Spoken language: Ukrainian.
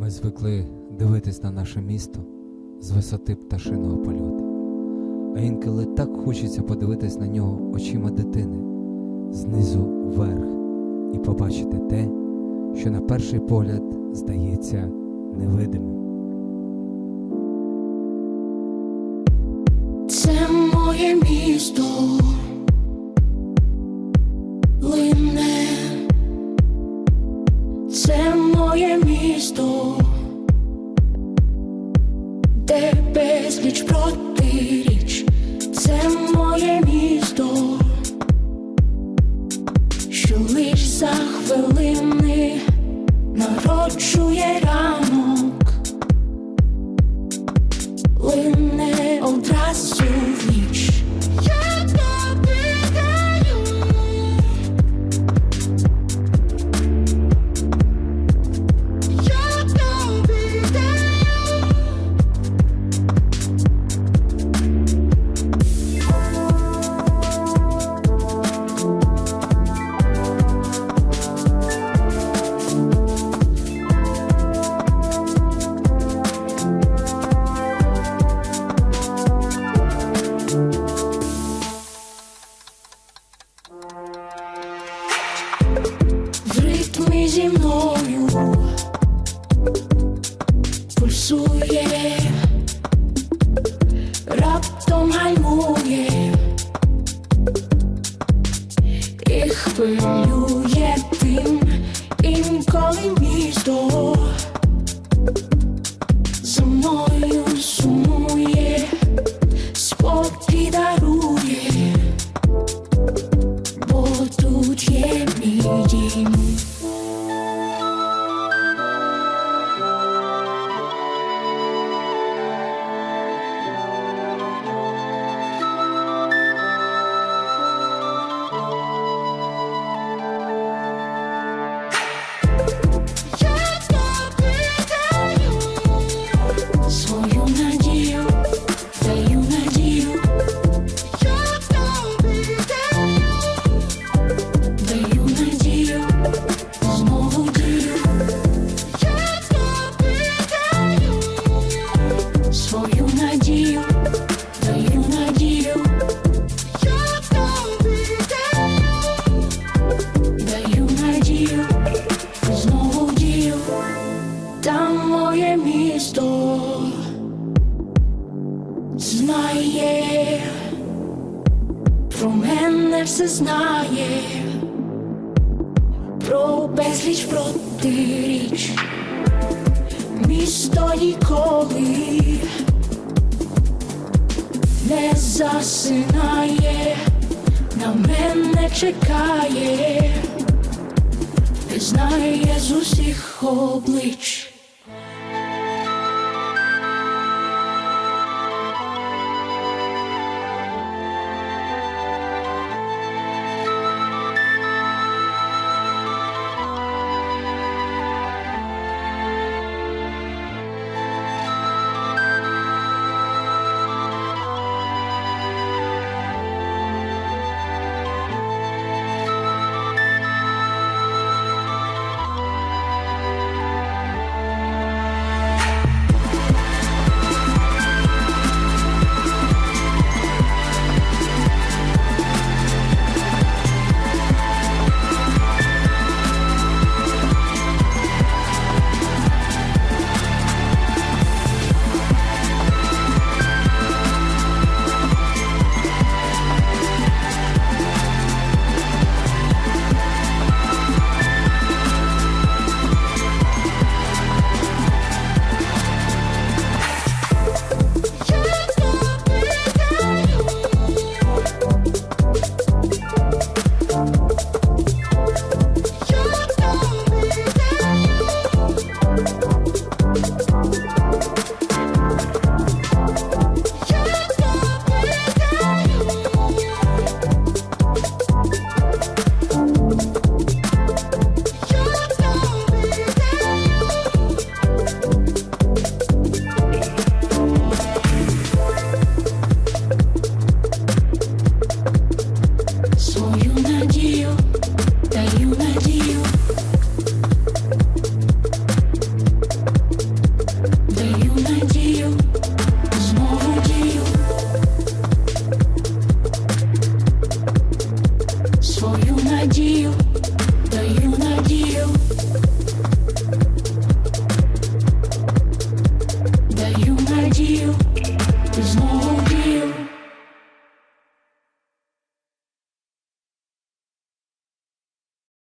Ми звикли дивитись на наше місто з висоти пташиного польоту. А інколи так хочеться подивитись на нього очима дитини знизу вверх і побачити те, що на перший погляд здається невидимим. Це моє місто лине, моє зі мною. Пульсує, раптом гальмує. І хвилює тим про мене все знає, про безліч протиріч, місто ніколи не засинає, на мене чекає, і знає з усіх облич.